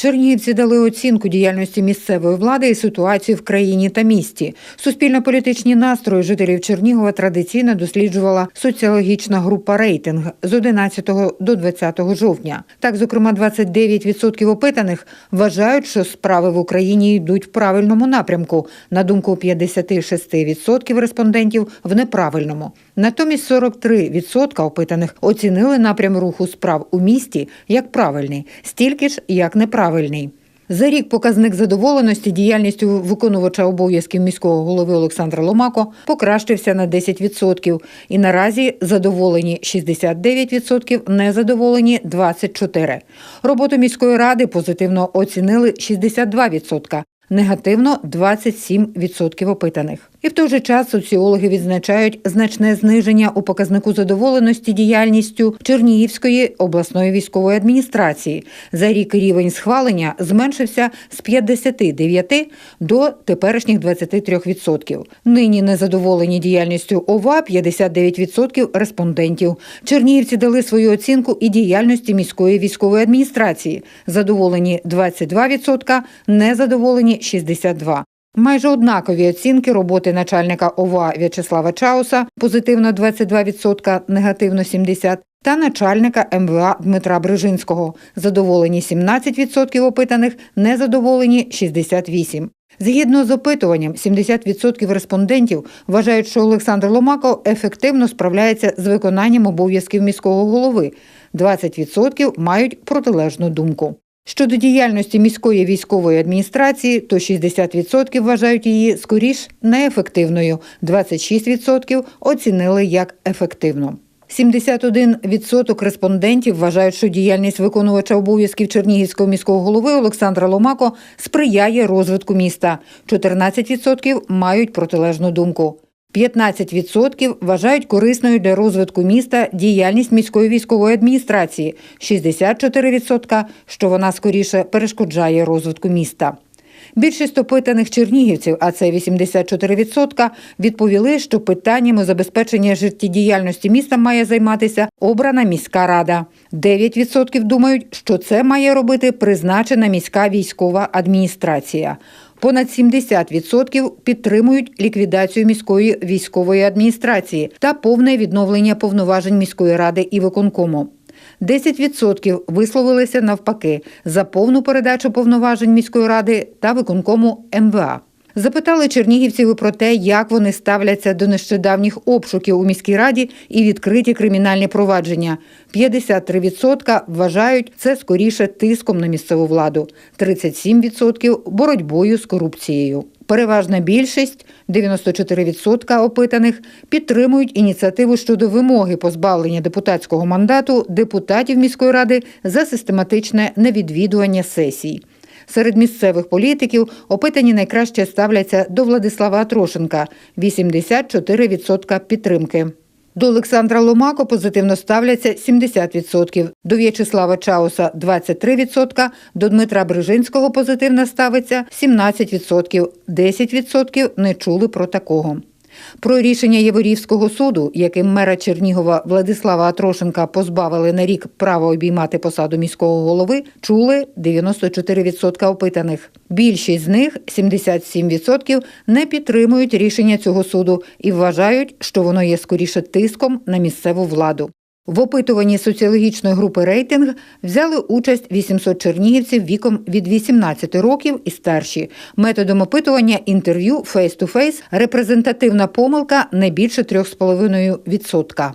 Чернігівці дали оцінку діяльності місцевої влади і ситуації в країні та місті. Суспільно-політичні настрої жителів Чернігова традиційно досліджувала соціологічна група рейтинг з 11 до 20 жовтня. Так, зокрема, 29% опитаних вважають, що справи в Україні йдуть в правильному напрямку. На думку 56% респондентів в неправильному. Натомість 43% опитаних оцінили напрям руху справ у місті як правильний, стільки ж як неправильний. За рік показник задоволеності діяльністю виконувача обов'язків міського голови Олександра Ломако покращився на 10%. І наразі задоволені 69%, незадоволені 24%. Роботу міської ради позитивно оцінили 62%. Негативно 27% опитаних. І в той же час соціологи відзначають значне зниження у показнику задоволеності діяльністю Чернігівської обласної військової адміністрації. За рік рівень схвалення зменшився з 59 до теперішніх 23%. Нині незадоволені діяльністю ОВА 59% респондентів. Чернігівці дали свою оцінку і діяльності міської військової адміністрації. Задоволені 22%, незадоволені 62%. Майже однакові оцінки роботи начальника ОВА В'ячеслава Чауса позитивно 22%, негативно 70%, та начальника МВА Дмитра Брижинського. Задоволені 17% опитаних, незадоволені 68%. Згідно з опитуванням, 70% респондентів вважають, що Олександр Ломако ефективно справляється з виконанням обов'язків міського голови. 20% мають протилежну думку. Щодо діяльності міської військової адміністрації, то 60% вважають її скоріш неефективною, 26% оцінили як ефективну. 71% респондентів вважають, що діяльність виконувача обов'язків Чернігівського міського голови Олександра Ломако сприяє розвитку міста. 14% мають протилежну думку. 15% вважають корисною для розвитку міста діяльність міської військової адміністрації, 64% – що вона скоріше перешкоджає розвитку міста. Більшість опитаних чернігівців, а це 84%, відповіли, що питаннями забезпечення життєдіяльності міста має займатися обрана міська рада. 9% думають, що це має робити призначена міська військова адміністрація. Понад 70% підтримують ліквідацію міської військової адміністрації та повне відновлення повноважень міської ради і виконкому. 10% висловилися навпаки за повну передачу повноважень міської ради та виконкому МВА. Запитали чернігівців про те, як вони ставляться до нещодавніх обшуків у міській раді і відкриті кримінальні провадження. 53% вважають це скоріше тиском на місцеву владу, 37% – боротьбою з корупцією. Переважна більшість 94% опитаних підтримують ініціативу щодо вимоги позбавлення депутатського мандату депутатів міської ради за систематичне невідвідування сесій. Серед місцевих політиків опитані найкраще ставляться до Владислава Атрошенка 84% підтримки. До Олександра Ломако позитивно ставляться 70%, до В'ячеслава Чауса 23%, до Дмитра Брижинського позитивно ставиться 17%, 10% не чули про такого. Про рішення Єворівського суду, яким мера Чернігова Владислава Атрошенка позбавили на рік права обіймати посаду міського голови, чули 94% опитаних. Більшість з них 77% не підтримують рішення цього суду і вважають, що воно є скоріше тиском на місцеву владу. В опитуванні соціологічної групи рейтинг взяли участь 800 чернігівців віком від 18 років і старші. Методом опитування інтерв'ю фейс-ту-фейс репрезентативна помилка не більше 3,5%.